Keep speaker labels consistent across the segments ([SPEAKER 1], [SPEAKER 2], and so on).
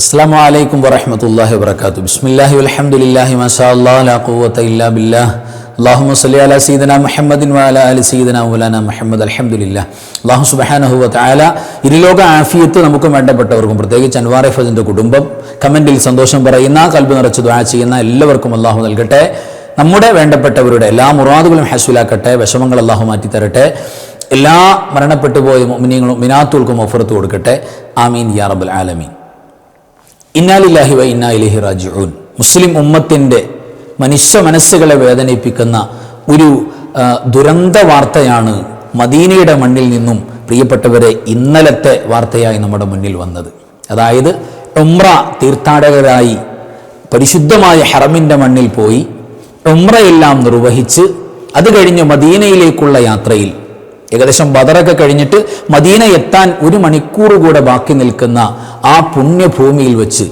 [SPEAKER 1] അസ്സാം വലൈക്കും വറഹമത്തല്ലാഹി വാത്തു ബിസ്മില്ലാഹി വലഹമുല്ലാഹി മഷാ ബില്ലാ അള്ളാഹു സല്ലി അലാ സീദന മുഹമ്മദിൻ വാല അലി സീദന ഉലാന മുഹമ്മദ് അലഹമുല്ല അള്ളാഹു സുബ്ഹാനഹു ആല ഇരുലോക ആഫിയത്ത് നമുക്ക് വേണ്ടപ്പെട്ടവർക്കും പ്രത്യേകിച്ച് അൻവാർ ഫസിന്റെ കുടുംബം കമന്റിൽ സന്തോഷം പറയുന്ന കൽബ് നിറച്ച് ദ്വാ ചെയ്യുന്ന എല്ലാവർക്കും അള്ളാഹു നൽകട്ടെ. നമ്മുടെ വേണ്ടപ്പെട്ടവരുടെ എല്ലാ മുറാദുകളും ഹസൂലാക്കട്ടെ വിഷമങ്ങൾ അള്ളാഹു മാറ്റി തരട്ടെ എല്ലാ മരണപ്പെട്ടു പോയ മിനിങ്ങളും മിനാത്തുകൾക്കും ഒഫറത്ത് കൊടുക്കട്ടെ. ആമീൻ യാ റബ്ബൽ ആലമീൻ. ഇന്നാലില്ലാഹി വ ഇന്നാ ഇലഹി റാജിഊൻ. മുസ്ലിം ഉമ്മത്തിന്റെ മനുഷ്യ മനസ്സുകളെ വേദനിപ്പിക്കുന്ന ഒരു ദുരന്ത വാർത്തയാണ് മദീനയുടെ മണ്ണിൽ നിന്നും പ്രിയപ്പെട്ടവരെ ഇന്നലത്തെ വാർത്തയായി നമ്മുടെ മുന്നിൽ വന്നത്. അതായത് ഒമ്ര തീർത്ഥാടകരായി പരിശുദ്ധമായ ഹറമിന്റെ മണ്ണിൽ പോയി ഒമ്രയെല്ലാം നിർവഹിച്ച് അത് കഴിഞ്ഞ് മദീനയിലേക്കുള്ള യാത്രയിൽ ഏകദേശം ബദറൊക്കെ കഴിഞ്ഞിട്ട് മദീന എത്താൻ ഒരു മണിക്കൂർ കൂടെ ബാക്കി നിൽക്കുന്ന ആ പുണ്യഭൂമിയിൽ വെച്ച്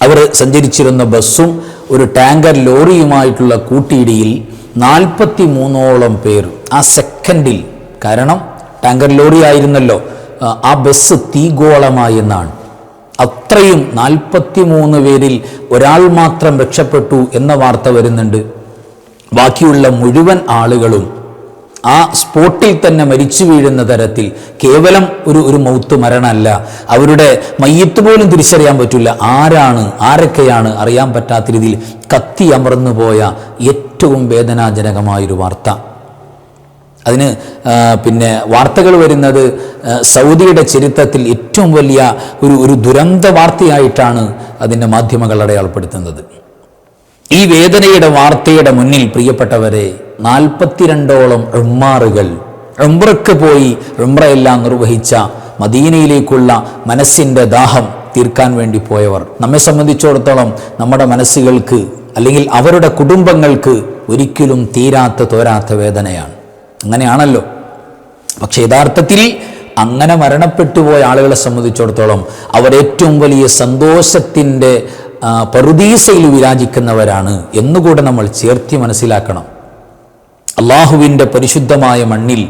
[SPEAKER 1] അവർ സഞ്ചരിച്ചിരുന്ന ബസ്സും ഒരു ടാങ്കർ ലോറിയുമായിട്ടുള്ള കൂട്ടിയിടിയിൽ നാൽപ്പത്തി മൂന്നോളം പേർ ആ സെക്കൻഡിൽ കാരണം ടാങ്കർ ലോറി ആയിരുന്നല്ലോ ആ, ബസ് തീഗോളമായി എന്നാണ്. അത്രയും നാൽപ്പത്തി മൂന്ന് പേരിൽ ഒരാൾ മാത്രം രക്ഷപ്പെട്ടു എന്ന വാർത്ത വരുന്നുണ്ട്. ബാക്കിയുള്ള മുഴുവൻ ആളുകളും ആ സ്പോട്ടിൽ തന്നെ മരിച്ചു വീഴുന്ന തരത്തിൽ കേവലം ഒരു ഒരു മൗത്ത് മരണമല്ല. അവരുടെ മയ്യത്ത് പോലും തിരിച്ചറിയാൻ പറ്റില്ല. ആരാണ് ആരൊക്കെയാണ് അറിയാൻ പറ്റാത്ത രീതിയിൽ കത്തി അമർന്നു പോയ ഏറ്റവും വേദനാജനകമായൊരു വാർത്ത. അതിന് പിന്നെ വാർത്തകൾ വരുന്നത് സൗദിയുടെ ചരിത്രത്തിൽ ഏറ്റവും വലിയ ഒരു ഒരു ദുരന്ത വാർത്തയായിട്ടാണ് അതിന്റെ മാധ്യമങ്ങൾ അടയാളപ്പെടുത്തുന്നത്. ഈ വേദനയുടെ വാർത്തയുടെ മുന്നിൽ പ്രിയപ്പെട്ടവരെ നാൽപ്പത്തിരണ്ടോളം ഉമ്മാറുകൾ ഉംറയ്ക്ക് പോയി ഉംറയെല്ലാം നിർവഹിച്ച മദീനയിലേക്കുള്ള മനസ്സിന്റെ ദാഹം തീർക്കാൻ വേണ്ടി പോയവർ. നമ്മെ സംബന്ധിച്ചിടത്തോളം നമ്മുടെ മനസ്സുകൾക്ക് അല്ലെങ്കിൽ അവരുടെ കുടുംബങ്ങൾക്ക് ഒരിക്കലും തീരാത്ത തോരാത്ത വേദനയാണ്. അങ്ങനെയാണല്ലോ. പക്ഷെ യഥാർത്ഥത്തിൽ അങ്ങനെ മരണപ്പെട്ടു പോയ ആളുകളെ സംബന്ധിച്ചിടത്തോളം അവർ ഏറ്റവും വലിയ സന്തോഷത്തിന്റെ പ്രതീസയിൽ വിരാജിക്കുന്നവരാണ് എന്നുകൂടെ നമ്മൾ ചേർത്തി മനസ്സിലാക്കണം. അള്ളാഹുവിന്റെ പരിശുദ്ധമായ മണ്ണിൽ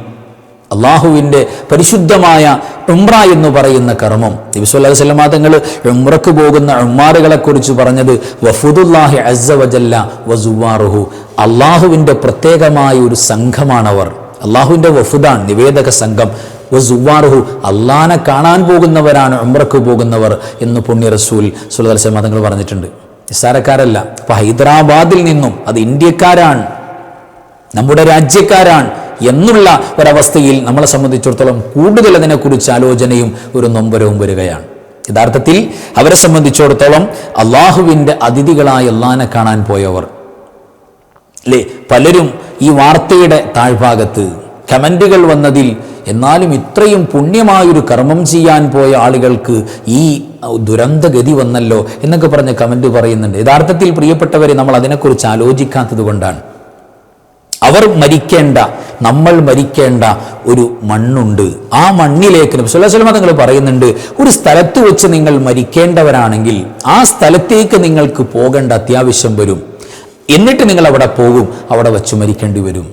[SPEAKER 1] അള്ളാഹുവിന്റെ പരിശുദ്ധമായ ഉംറ എന്ന് പറയുന്ന കർമ്മം. നബിസ്വല്ലാഹു സ്വലമാ തങ്ങൾ ഉംറക്ക് പോകുന്ന ഉമ്മാറുകളെക്കുറിച്ച് പറഞ്ഞത് വഫുദുല്ലാഹി അസ്സ വജല്ല വസുവാറുഹു. അള്ളാഹുവിന്റെ പ്രത്യേകമായ ഒരു സംഘമാണവർ. അള്ളാഹുവിന്റെ വഫുദാൻ നിവേദക സംഘം വസുവാറുഹു. അള്ളാഹനെ കാണാൻ പോകുന്നവരാണ് ഉംറക്ക് പോകുന്നവർ എന്ന് പുണ്യ റസൂൽ സുല്ലാ തങ്ങൾ പറഞ്ഞിട്ടുണ്ട്. നിസ്സാരക്കാരല്ല. അപ്പോൾ ഹൈദരാബാദിൽ നിന്നും അത് ഇന്ത്യക്കാരാണ്. നമ്മുടെ രാജ്യക്കാരാണ് എന്നുള്ള ഒരവസ്ഥയിൽ നമ്മളെ സംബന്ധിച്ചിടത്തോളം കൂടുതൽ അതിനെക്കുറിച്ച് ആലോചനയും ഒരു നൊമ്പരവും വരികയാണ്. യഥാർത്ഥത്തിൽ അവരെ സംബന്ധിച്ചിടത്തോളം അള്ളാഹുവിന്റെ അതിഥികളായ അള്ളാനെ കാണാൻ പോയവർ. അല്ലേ പലരും ഈ വാർത്തയുടെ താഴ്ഭാഗത്ത് കമന്റുകൾ വന്നതിൽ എന്നാലും ഇത്രയും പുണ്യമായൊരു കർമ്മം ചെയ്യാൻ പോയ ആളുകൾക്ക് ഈ ദുരന്തഗതി വന്നല്ലോ എന്നൊക്കെ പറഞ്ഞ് കമന്റ് പറയുന്നുണ്ട്. യഥാർത്ഥത്തിൽ പ്രിയപ്പെട്ടവരെ നമ്മൾ അതിനെക്കുറിച്ച് ആലോചിക്കാത്തത് കൊണ്ടാണ്. അവർ മരിക്കേണ്ട നമ്മൾ മരിക്കേണ്ട ഒരു മണ്ണുണ്ട്. ആ മണ്ണിലേക്ക് നബ്സുല്ലാസ്ലമ തങ്ങൾ പറയുന്നുണ്ട് ഒരു സ്ഥലത്ത് വെച്ച് നിങ്ങൾ മരിക്കേണ്ടവരാണെങ്കിൽ ആ സ്ഥലത്തേക്ക് നിങ്ങൾക്ക് പോകേണ്ട അത്യാവശ്യം വരും. എന്നിട്ട് നിങ്ങൾ അവിടെ പോകും അവിടെ വെച്ച് മരിക്കേണ്ടി വരും.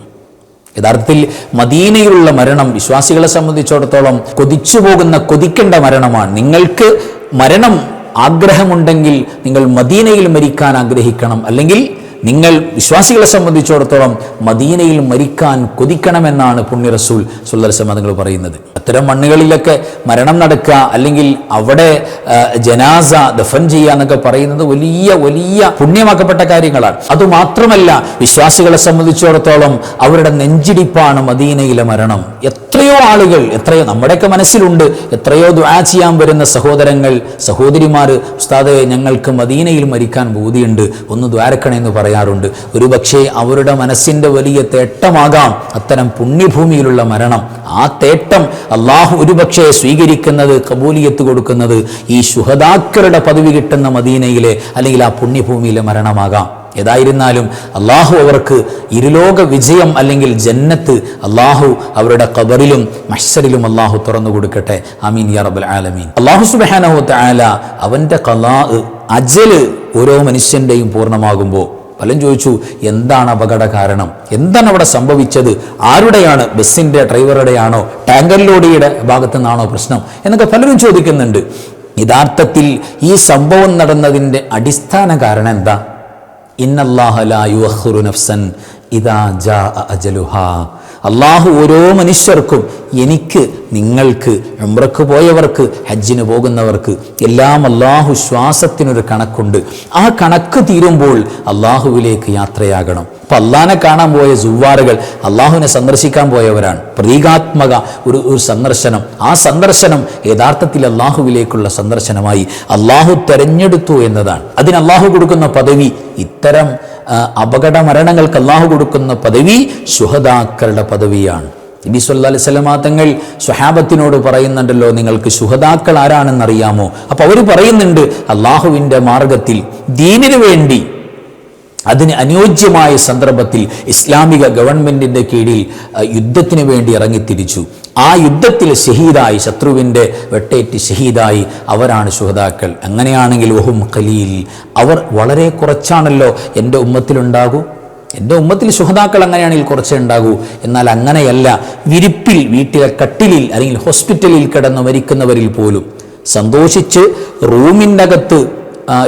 [SPEAKER 1] യഥാർത്ഥത്തിൽ മദീനയിലുള്ള മരണം വിശ്വാസികളെ സംബന്ധിച്ചിടത്തോളം കൊതിച്ചു പോകുന്ന കൊതിക്കേണ്ട മരണമാണ്. നിങ്ങൾക്ക് മരണം ആഗ്രഹമുണ്ടെങ്കിൽ നിങ്ങൾ മദീനയിൽ മരിക്കാൻ ആഗ്രഹിക്കണം. അല്ലെങ്കിൽ നിങ്ങൾ വിശ്വാസികളെ സംബന്ധിച്ചിടത്തോളം മദീനയിൽ മരിക്കാൻ കൊതിക്കണമെന്നാണ് പുണ്യ റസൂൽ സുല്ലർസ മതങ്ങൾ പറയുന്നത്. അത്തരം മണ്ണുകളിലൊക്കെ മരണം നടക്കുക അല്ലെങ്കിൽ അവിടെ ജനാസ ദഫൻ ചെയ്യുക എന്നൊക്കെ പറയുന്നത് വലിയ വലിയ പുണ്യമാക്കപ്പെട്ട കാര്യങ്ങളാണ്. അതുമാത്രമല്ല വിശ്വാസികളെ സംബന്ധിച്ചിടത്തോളം അവരുടെ നെഞ്ചിടിപ്പാണ് മദീനയിലെ മരണം. എത്രയോ ആളുകൾ എത്രയോ നമ്മുടെയൊക്കെ മനസ്സിലുണ്ട് എത്രയോ ദ്വാ ചെയ്യാൻ വരുന്ന സഹോദരങ്ങൾ സഹോദരിമാർ ഉസ്താദെ ഞങ്ങൾക്ക് മദീനയിൽ മരിക്കാൻ ബോധിയുണ്ട് ഒന്ന് ദ്വാരക്കണേ എന്ന് പറയാറുണ്ട്. ഒരു പക്ഷേ അവരുടെ മനസ്സിന്റെ വലിയ തേട്ടമാകാം അത്തരം പുണ്യഭൂമിയിലുള്ള മരണം. ആ തേട്ടം അള്ളാഹു ഒരുപക്ഷെ സ്വീകരിക്കുന്നത് കബൂലിയത്ത് കൊടുക്കുന്നത് ഈ ശുഹദാക്കളുടെ പദവി കിട്ടുന്ന മദീനയിലെ അല്ലെങ്കിൽ ആ പുണ്യഭൂമിയിലെ മരണമാകാം. ഏതായിരുന്നാലും അള്ളാഹു അവർക്ക് ഇരുലോക വിജയം അല്ലെങ്കിൽ ജന്നത്ത് അള്ളാഹു അവരുടെ കബറിലും മഹ്സറിലും അള്ളാഹു തുറന്നു കൊടുക്കട്ടെ. അമീൻ യാ ആലമീൻ. അള്ളാഹു സുബാനഹു താല അവന്റെ കലാ അജൽ ഓരോ മനുഷ്യന്റെയും പൂർണമാകുമ്പോൾ പലരും ചോദിച്ചു എന്താണ് അപകട കാരണം? എന്താണ് അവിടെ സംഭവിച്ചത്? ആരുടെയാണ്? ബസ്സിന്റെ ഡ്രൈവറുടെയാണോ? ടാങ്കർ ലോഡിയുടെ ഭാഗത്തു നിന്നാണോ പ്രശ്നം? എന്നൊക്കെ പലരും ചോദിക്കുന്നുണ്ട്. യഥാർത്ഥത്തിൽ ഈ സംഭവം നടന്നതിന്റെ അടിസ്ഥാന കാരണം എന്താ? ഇന്നല്ലാഹു നഫ്സൻ ഇദാ ജാ അജലുഹ. അള്ളാഹു ഓരോ മനുഷ്യർക്കും എനിക്ക് നിങ്ങൾക്ക് ഉംറക്ക് പോയവർക്ക് ഹജ്ജിന് പോകുന്നവർക്ക് എല്ലാം അള്ളാഹു ശ്വാസത്തിനൊരു കണക്കുണ്ട്. ആ കണക്ക് തീരുമ്പോൾ അള്ളാഹുവിലേക്ക് യാത്രയാകണം. അപ്പം അള്ളാഹിനെ കാണാൻ പോയ സുവാറുകൾ അള്ളാഹുവിനെ സന്ദർശിക്കാൻ പോയവരാണ്. പ്രതീകാത്മക ഒരു ഒരു സന്ദർശനം. ആ സന്ദർശനം യഥാർത്ഥത്തിൽ അള്ളാഹുവിലേക്കുള്ള സന്ദർശനമായി അള്ളാഹു തെരഞ്ഞെടുത്തു എന്നതാണ്. അതിന് അള്ളാഹു കൊടുക്കുന്ന പദവി ഇത്തരം അപകട മരണങ്ങൾക്ക് അള്ളാഹു കൊടുക്കുന്ന പദവി സുഹദാക്കളുടെ പദവിയാണ്. നബി സല്ലാ അലൈഹി സ്വലമാ തങ്ങൾ സ്വഹാബത്തിനോട് പറയുന്നുണ്ടല്ലോ നിങ്ങൾക്ക് സുഹദാക്കൾ ആരാണെന്നറിയാമോ? അപ്പൊ അവർ പറയുന്നുണ്ട് അള്ളാഹുവിന്റെ മാർഗത്തിൽ ദീനിനു വേണ്ടി അതിന് അനുയോജ്യമായ സന്ദർഭത്തിൽ ഇസ്ലാമിക ഗവൺമെന്റിന്റെ കീഴിൽ യുദ്ധത്തിന് വേണ്ടി ഇറങ്ങിത്തിരിച്ചു. ആ യുദ്ധത്തിൽ ഷഹീദായി ശത്രുവിന്റെ വെട്ടേറ്റ് ഷഹീദായി അവരാണ് ശുഹതാക്കൾ അങ്ങനെയാണെങ്കിൽ വഹും ഖലീൽ. അവർ വളരെ കുറച്ചാണല്ലോ എന്റെ ഉമ്മത്തിലുണ്ടാകൂ. എന്റെ ഉമ്മത്തിൽ ശുഹതാക്കൾ അങ്ങനെയാണെങ്കിൽ കുറച്ചേ ഉണ്ടാകൂ. എന്നാൽ അങ്ങനെയല്ല. വിരിപ്പിൽ വീട്ടിലെ കട്ടിലിൽ അല്ലെങ്കിൽ ഹോസ്പിറ്റലിൽ കിടന്ന് മരിക്കുന്നവരിൽ പോലും. സന്തോഷിച്ച് റൂമിന്റെ അകത്ത്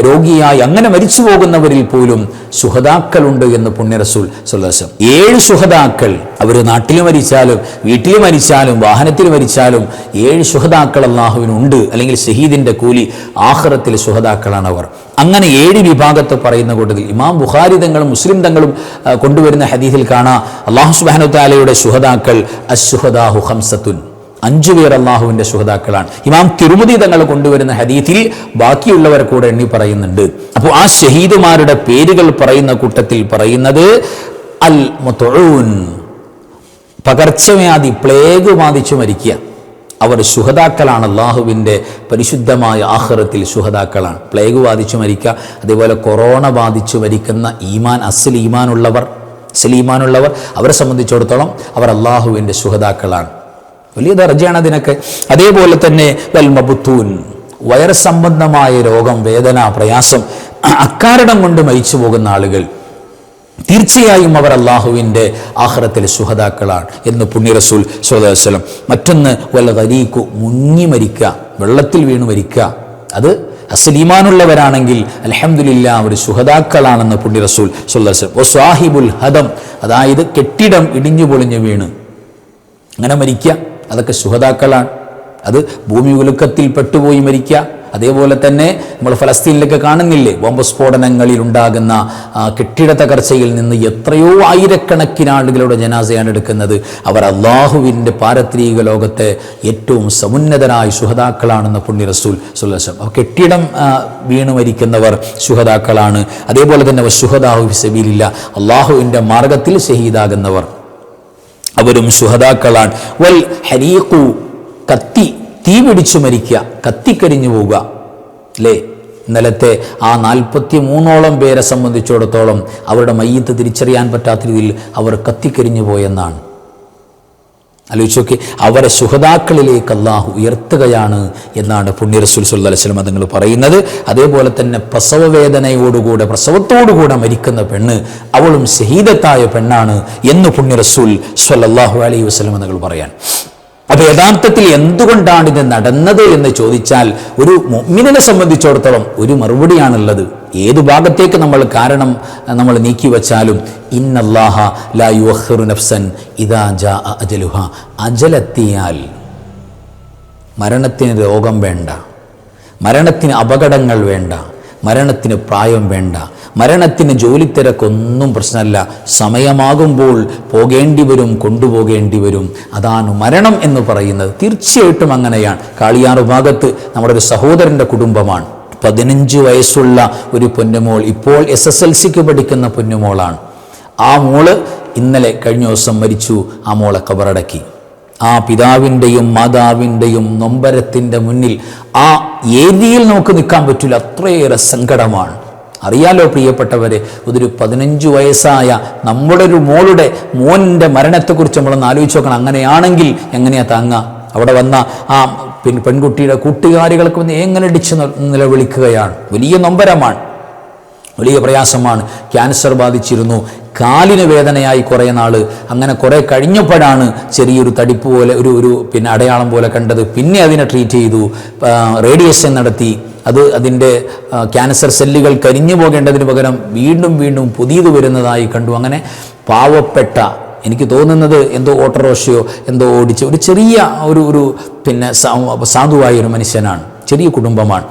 [SPEAKER 1] രോഗിയായി അങ്ങനെ മരിച്ചു പോകുന്നവരിൽ പോലും ശുഹതാക്കളുണ്ട് എന്ന് പുണ്യറസൂൽ സുല്ലാസം ഏഴ് ശുഹതാക്കൾ അവർ നാട്ടിൽ മരിച്ചാലും വീട്ടിൽ മരിച്ചാലും വാഹനത്തിൽ മരിച്ചാലും ഏഴ് ശുഹതാക്കൾ അള്ളാഹുവിനുണ്ട് അല്ലെങ്കിൽ ഷഹീദിന്റെ കൂലി ആഹ്റത്തിൽ ശുഹതാക്കളാണ് അവർ. അങ്ങനെ ഏഴ് വിഭാഗത്തെ പറയുന്ന കൂട്ടത്തിൽ ഇമാം ബുഖാരി തങ്ങളും മുസ്ലിം തങ്ങളും കൊണ്ടുവരുന്ന ഹദീസിൽ കാണാം. അള്ളാഹു സുബാനുത്താലയുടെ സുഹതാക്കൾ അശുഹദാഹു ഹംസത്തുൻ അഞ്ചു പേർ അള്ളാഹുവിന്റെ സുഹതാക്കളാണ് ഇമാം തിരുമതി തങ്ങൾ കൊണ്ടുവരുന്ന ഹദീത്തിൽ ബാക്കിയുള്ളവർ കൂടെ എണ്ണി പറയുന്നുണ്ട്. അപ്പോൾ ആ ഷഹീദുമാരുടെ പേരുകൾ പറയുന്ന കൂട്ടത്തിൽ പറയുന്നത് അൽ മുത്തഊൻ പകർച്ചവ്യാധി പ്ലേഗ് ബാധിച്ചു മരിക്കുക. അവർ ശുഹതാക്കളാണ് അള്ളാഹുവിന്റെ പരിശുദ്ധമായ ആഹ്റത്തിൽ ശുഹതാക്കളാണ് പ്ലേഗ് ബാധിച്ചു മരിക്കുക അതേപോലെ കൊറോണ ബാധിച്ചു മരിക്കുന്ന ഈമാൻ അസ്സൽ ഈമാനുള്ളവർ അസിൽ ഈമാനുള്ളവർ അവരെ സംബന്ധിച്ചിടത്തോളം അവർ അള്ളാഹുവിന്റെ ശുഹതാക്കളാണ് വലിയ ദർജയാണ് അതിനൊക്കെ. അതേപോലെ തന്നെ വൽ മബുത്തൂൻ വൈറസ് സംബന്ധമായ രോഗം വേദന പ്രയാസം അക്കാരണം കൊണ്ട് മരിച്ചു പോകുന്ന ആളുകൾ തീർച്ചയായും അവർ അള്ളാഹുവിന്റെ ആഹ്റത്തിലെ സുഹതാക്കളാണ് എന്ന് പുണ്യ റസൂൽ സ്വലം മറ്റൊന്ന് വല്ല തരീക്കു മുങ്ങി മരിക്കുക വെള്ളത്തിൽ വീണു മരിക്കുക. അത് അസലീമാനുള്ളവരാണെങ്കിൽ അലഹമില്ല അവർ സുഹതാക്കളാണെന്ന് പുണ്യ റസൂൽ സ്വല്ലം ഓ സ്വാഹിബുൽ ഹദം അതായത് കെട്ടിടം ഇടിഞ്ഞു പൊളിഞ്ഞു വീണ്. അങ്ങനെ മരിക്കുക. അതൊക്കെ ശുഹതാക്കളാണ് അത് ഭൂമി ഉലുക്കത്തിൽ പെട്ടുപോയി മരിക്കുക അതേപോലെ തന്നെ നമ്മൾ ഫലസ്തീനിലൊക്കെ കാണുന്നില്ലേ? ബോംബ് സ്ഫോടനങ്ങളിൽ ഉണ്ടാകുന്ന കെട്ടിട തകർച്ചയിൽ നിന്ന് എത്രയോ ആയിരക്കണക്കിന് ആളുകളുടെ ജനാസയാണ് എടുക്കുന്നത്. അവർ അള്ളാഹുവിന്റെ പാരത്രീക ലോകത്തെ ഏറ്റവും സമുന്നതരായ ശുഹതാക്കളാണെന്ന് പുണ്യ റസൂൽ സുല്ലം അപ്പോൾ കെട്ടിടം വീണു മരിക്കുന്നവർ ശുഹതാക്കളാണ് അതേപോലെ തന്നെ ശുഹദാഹു സബീലില്ല അള്ളാഹുവിന്റെ മാർഗത്തിൽ ഷഹീദാകുന്നവർ. അവരും സുഹതാക്കളാണ് വൽ ഹരീഖു കത്തി തീ പിടിച്ചു മരിക്കുക കത്തിക്കരിഞ്ഞു പോവുക. അല്ലേ ഇന്നലത്തെ ആ നാൽപ്പത്തി മൂന്നോളം പേരെ സംബന്ധിച്ചിടത്തോളം അവരുടെ മയ്യത്ത് തിരിച്ചറിയാൻ പറ്റാത്ത രീതിയിൽ അവർ കത്തിക്കരിഞ്ഞു പോയെന്നാണ്. ആലോചിച്ചോക്കെ അവരെ സുഹതാക്കളിലേക്ക് അള്ളാഹു ഉയർത്തുകയാണ് എന്നാണ് പുണ്യ റസൂൽ സല്ലല്ലാഹു അലൈഹി വസല്ലം തങ്ങൾ പറയുന്നത്. അതേപോലെ തന്നെ പ്രസവ വേദനയോടുകൂടെ പ്രസവത്തോടുകൂടെ മരിക്കുന്ന പെണ്ണ് അവളും ശഹീദത്തായ പെണ്ണാണ് എന്ന് പുണ്യ റസൂൽ സ്വല്ലല്ലാഹു അലൈഹി വസല്ലം തങ്ങൾ പറയാൻ. അപ്പൊ യഥാർത്ഥത്തിൽ എന്തുകൊണ്ടാണ് ഇത് നടന്നത് എന്ന് ചോദിച്ചാൽ ഒരു മിനിനെ സംബന്ധിച്ചിടത്തോളം ഒരു മറുപടിയാണുള്ളത്. ഏത് ഭാഗത്തേക്ക് നമ്മൾ കാരണം നമ്മൾ നീക്കി വച്ചാലും ഇന്നല്ലാഹ ലാ യുഅഖിറു നഫ്സൻ ഇദാ ജാ അജലുഹ. അജലെത്തിയാൽ മരണത്തിന് രോഗം വേണ്ട. മരണത്തിന് അപകടങ്ങൾ വേണ്ട. മരണത്തിന് പ്രായം വേണ്ട. മരണത്തിന് ജോലിത്തിരക്കൊന്നും പ്രശ്നമല്ല. സമയമാകുമ്പോൾ പോകേണ്ടി വരും കൊണ്ടുപോകേണ്ടി വരും. അതാണ് മരണം എന്ന് പറയുന്നത്. തീർച്ചയായിട്ടും അങ്ങനെയാണ്. കാളിയാർ ഭാഗത്ത് നമ്മുടെ ഒരു സഹോദരന്റെ കുടുംബമാണ്. പതിനഞ്ച് വയസ്സുള്ള ഒരു പൊന്നുമോൾ ഇപ്പോൾ എസ് എസ് എൽ സിക്ക് പഠിക്കുന്ന പൊന്നുമോളാണ്. ആ മോൾ ഇന്നലെ കഴിഞ്ഞ ദിവസം മരിച്ചു. ആ മോളെ കബറടക്കി. ആ പിതാവിന്റെയും മാതാവിന്റെയും നൊമ്പരത്തിന്റെ മുന്നിൽ ആ ഏരിയയിൽ നമുക്ക് നിൽക്കാൻ പറ്റില്ല. അത്രയേറെ സങ്കടമാണ്. അറിയാലോ പ്രിയപ്പെട്ടവരെ ഒരു പതിനഞ്ച് വയസ്സായ നമ്മുടെ ഒരു മോളുടെ മോന്റെ മരണത്തെക്കുറിച്ച് നമ്മളൊന്ന് ആലോചിച്ച് നോക്കണം. അങ്ങനെയാണെങ്കിൽ എങ്ങനെയാ താങ്ങ അവിടെ വന്ന ആ പെൺ പെൺകുട്ടിയുടെ കൂട്ടുകാരികൾക്ക് വന്ന് എങ്ങനെ ഇടിച്ച് നി- നിലവിളിക്കുകയാണ്? വലിയ നൊമ്പരമാണ്. വലിയ പ്രയാസമാണ്. ക്യാൻസർ ബാധിച്ചിരുന്നു. കാലിന് വേദനയായി കുറേ നാൾ അങ്ങനെ കുറേ കഴിഞ്ഞപ്പോഴാണ് ചെറിയൊരു തടിപ്പ് പോലെ ഒരു ഒരു പിന്നെ അടയാളം പോലെ കണ്ടത്. പിന്നെ അതിനെ ട്രീറ്റ് ചെയ്തു. റേഡിയേഷൻ നടത്തി. അത് അതിന്റെ ക്യാൻസർ സെല്ലുകൾ കരിഞ്ഞു പോകേണ്ടതിന് പകരം വീണ്ടും വീണ്ടും പുതിയത് വരുന്നതായി കണ്ടു. അങ്ങനെ പാവപ്പെട്ട എനിക്ക് തോന്നുന്നത് എന്തോ ഓട്ടോറോഷയോ എന്തോ ഓടിച്ച ഒരു ചെറിയ ഒരു ഒരു പിന്നെ സാധുവായ ഒരു മനുഷ്യനാണ്. ചെറിയ കുടുംബമാണ്.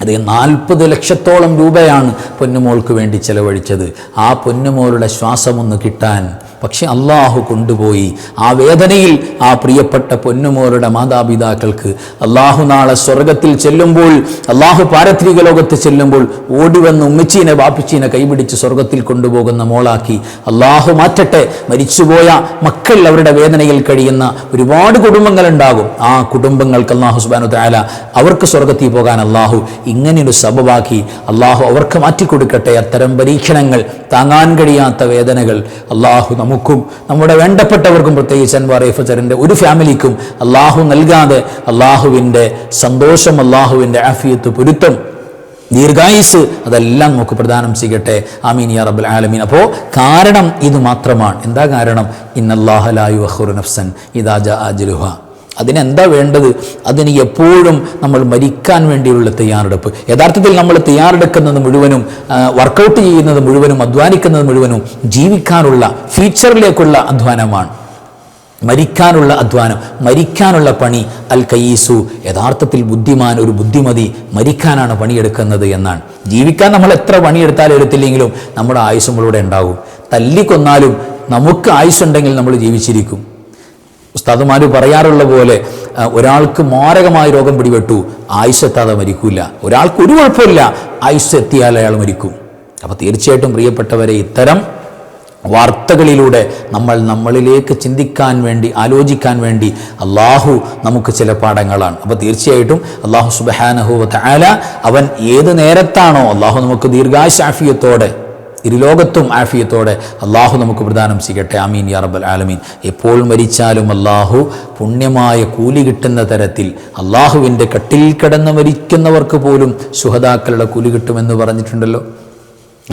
[SPEAKER 1] അത് നാൽപ്പത് ലക്ഷത്തോളം രൂപയാണ് പൊന്നുമോൾക്ക് വേണ്ടി ചെലവഴിച്ചത്. ആ പൊന്നുമോളുടെ ശ്വാസമൊന്ന് കിട്ടാൻ പക്ഷെ അള്ളാഹു കൊണ്ടുപോയി. ആ വേദനയിൽ ആ പ്രിയപ്പെട്ട പൊന്നുമോരുടെ മാതാപിതാക്കൾക്ക് അള്ളാഹു നാളെ സ്വർഗത്തിൽ ചെല്ലുമ്പോൾ അള്ളാഹു പാരത്രിക ലോകത്ത് ചെല്ലുമ്പോൾ ഓടി വന്ന് ഉമ്മച്ചീനെ വാപ്പിച്ചീനെ കൈപിടിച്ച് സ്വർഗത്തിൽ കൊണ്ടുപോകുന്ന മോളാക്കി അള്ളാഹു മാറ്റട്ടെ. മരിച്ചുപോയ മക്കൾ അവരുടെ വേദനയിൽ കഴിയുന്ന ഒരുപാട് കുടുംബങ്ങളുണ്ടാകും. ആ കുടുംബങ്ങൾക്ക് അള്ളാഹു സുബാനു താല അവർക്ക് സ്വർഗത്തിൽ പോകാൻ അള്ളാഹു ഇങ്ങനെയൊരു സബബാക്കി അള്ളാഹു അവർക്ക് മാറ്റിക്കൊടുക്കട്ടെ. അത്തരം പരീക്ഷണങ്ങൾ താങ്ങാൻ കഴിയാത്ത വേദനകൾ അള്ളാഹു നമുക്കും നമ്മുടെ വേണ്ടപ്പെട്ടവർക്കും പ്രത്യേകിച്ച് അൻവാർ ഫച്ചറിന്റെ ഒരു ഫാമിലിക്കും അള്ളാഹു നൽകാതെ അള്ളാഹുവിന്റെ സന്തോഷം അള്ളാഹുവിന്റെ ആഫിയത്ത് പൊരുത്തം ദീർഘായുസ് അതെല്ലാം നമുക്ക് പ്രദാനം ചെയ്യട്ടെ. ആമീൻ യാ റബ്ബൽ ആലമീൻ. അപ്പോൾ കാരണം ഇത് മാത്രമാണ്. എന്താ കാരണം? ഇന്നല്ലാഹലായു അഹുറു നഫ്സൻ ഇതാജ അജ്ലുഹ. അതിനെന്താ വേണ്ടത്? അതിന് എപ്പോഴും നമ്മൾ മരിക്കാൻ വേണ്ടിയുള്ള തയ്യാറെടുപ്പ്. യഥാർത്ഥത്തിൽ നമ്മൾ തയ്യാറെടുക്കുന്നത് മുഴുവനും വർക്കൗട്ട് ചെയ്യുന്നത് മുഴുവനും അധ്വാനിക്കുന്നത് മുഴുവനും ജീവിക്കാനുള്ള ഫ്യൂച്ചറിലേക്കുള്ള അധ്വാനമാണ്. മരിക്കാനുള്ള അധ്വാനം മരിക്കാനുള്ള പണി അൽ കയ്യീസു യഥാർത്ഥത്തിൽ ബുദ്ധിമാൻ ഒരു ബുദ്ധിമതി മരിക്കാനാണ് പണിയെടുക്കുന്നത് എന്നാണ്. ജീവിക്കാൻ നമ്മൾ എത്ര പണിയെടുത്താലും എടുത്തില്ലെങ്കിലും നമ്മുടെ ആയുസ് ഉണ്ടാകും തല്ലിക്കൊന്നാലും നമുക്ക് ആയുസ്സുണ്ടെങ്കിൽ നമ്മൾ ജീവിച്ചിരിക്കും. ഉസ്താദുമാർ പറയാറുള്ള പോലെ ഒരാൾക്ക് മാരകമായ രോഗം പിടിപെട്ടു ആയുസ് എത്താതെ മരിക്കൂല. ഒരാൾക്ക് ഒരു കുഴപ്പമില്ല ആയുസ് എത്തിയാൽ അയാൾ മരിക്കും. അപ്പോൾ തീർച്ചയായിട്ടും പ്രിയപ്പെട്ടവരെ ഇത്തരം വാർത്തകളിലൂടെ നമ്മൾ നമ്മളിലേക്ക് ചിന്തിക്കാൻ വേണ്ടി ആലോചിക്കാൻ വേണ്ടി അള്ളാഹു നമുക്ക് ചില പാഠങ്ങളാണ്. അപ്പോൾ തീർച്ചയായിട്ടും അള്ളാഹു സുബഹാനഹു താല അവൻ ഏത് നേരത്താണോ അള്ളാഹു നമുക്ക് ദീർഘാശാഫിയത്തോടെ ഇരുലോകത്തും ആഫിയത്തോടെ അള്ളാഹു നമുക്ക് പ്രദാനം ചെയ്യട്ടെ. ആമീൻ യാ റബ്ബൽ ആലമീൻ. എപ്പോൾ മരിച്ചാലും അള്ളാഹു പുണ്യമായ കൂലി കിട്ടുന്ന തരത്തിൽ അള്ളാഹുവിന്റെ കട്ടിൽ കിടന്ന് മരിക്കുന്നവർക്ക് പോലും സുഹതാക്കളുടെ കൂലി കിട്ടുമെന്ന് പറഞ്ഞിട്ടുണ്ടല്ലോ.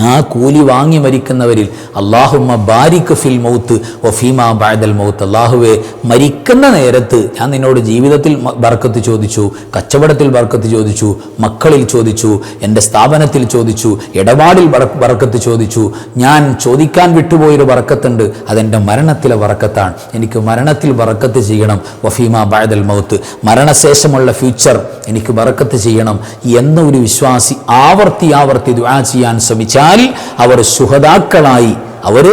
[SPEAKER 1] ആ കൂലി വാങ്ങി മരിക്കുന്നവരിൽ അള്ളാഹുമ്മ ബാരിക്ക് ഫിൽ മൗത്ത് ഒഫീമ ബാദൽ മൗത്ത്. അള്ളാഹുവെ മരിക്കുന്ന നേരത്ത് ഞാൻ നിന്നോട് ജീവിതത്തിൽ ബർക്കത്ത് ചോദിച്ചു കച്ചവടത്തിൽ ബർക്കത്ത് ചോദിച്ചു മക്കളിൽ ചോദിച്ചു എന്റെ സ്ഥാപനത്തിൽ ചോദിച്ചു ഇടപാടിൽ ബർക്കത്ത് ചോദിച്ചു. ഞാൻ ചോദിക്കാൻ വിട്ടുപോയൊരു ബർക്കത്തുണ്ട് അതെന്റെ മരണത്തിലെ ബർക്കത്താണ്. എനിക്ക് മരണത്തിൽ ബർക്കത്ത് ചെയ്യണം വഫീമ ബാദൽ മൗത്ത്. മരണശേഷമുള്ള ഫ്യൂച്ചർ എനിക്ക് ബർക്കത്ത് ചെയ്യണം എന്നൊരു വിശ്വാസി ആവർത്തി ആവർത്തി ദുആ ചെയ്യാൻ ശ്രമിച്ചാൽ അവർ സുഹതാക്കളായി അവർ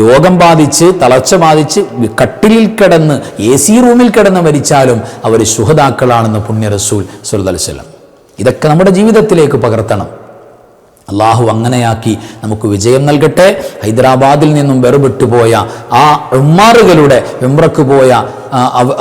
[SPEAKER 1] രോഗം ബാധിച്ച് തളർച്ച ബാധിച്ച് കട്ടിലിൽ കിടന്ന് എ സി റൂമിൽ കിടന്ന് മരിച്ചാലും അവർ സുഹതാക്കളാണെന്ന് പുണ്യ റസൂൽ സുലതലസ്വലം ഇതൊക്കെ നമ്മുടെ ജീവിതത്തിലേക്ക് പകർത്തണം. അള്ളാഹു അങ്ങനെയാക്കി നമുക്ക് വിജയം നൽകട്ടെ. ഹൈദരാബാദിൽ നിന്നും വെറുപെട്ടു പോയ ആ ഉമ്മാറുകളുടെ വെമ്പ്രക്ക് പോയ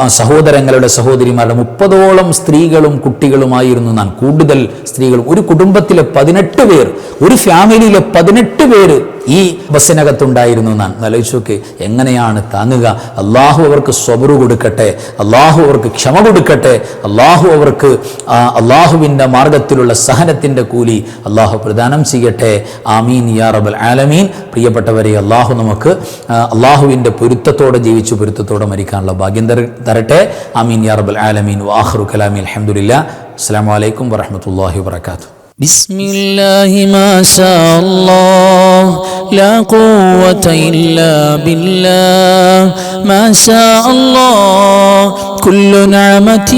[SPEAKER 1] സഹോദരങ്ങളുടെ സഹോദരിമാരുടെ മുപ്പതോളം സ്ത്രീകളും കുട്ടികളുമായിരുന്നു നാം. കൂടുതൽ സ്ത്രീകളും. ഒരു കുടുംബത്തിലെ പതിനെട്ട് പേർ ഒരു ഫാമിലിയിലെ പതിനെട്ട് പേര് ഈ ബസ്സിനകത്തുണ്ടായിരുന്നു നാം. ആലോചിച്ചൊക്കെ എങ്ങനെയാണ് താങ്ങുക? അള്ളാഹു അവർക്ക് സ്വബറു കൊടുക്കട്ടെ. അള്ളാഹു അവർക്ക് ക്ഷമ കൊടുക്കട്ടെ. അള്ളാഹു അവർക്ക് അള്ളാഹുവിന്റെ മാർഗത്തിലുള്ള സഹനത്തിന്റെ കൂലി അള്ളാഹു പ്രദാനം ചെയ്യട്ടെ. ആമീൻ യാ റബൽ ആലമീൻ. പ്രിയപ്പെട്ടവരെ അള്ളാഹു നമുക്ക് അള്ളാഹുവിന്റെ പൊരുത്തത്തോടെ ജീവിച്ചു പൊരുത്തത്തോടെ മരിക്കാനുള്ള ഭാഗ്യം തര- തരട്ടെ ആമീൻ യാ റബൽ ആലമീൻ വാഹറു കലാമി അലഹമുല്ല അസ്സാം വലൈക്കും വറഹമത്തല്ലാഹി വാത്തു
[SPEAKER 2] بسم الله ما شاء الله لا قوة إلا بالله ما شاء الله كل نعمة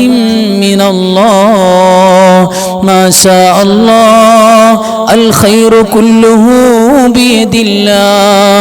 [SPEAKER 2] من الله ما شاء الله الخير كله بيد الله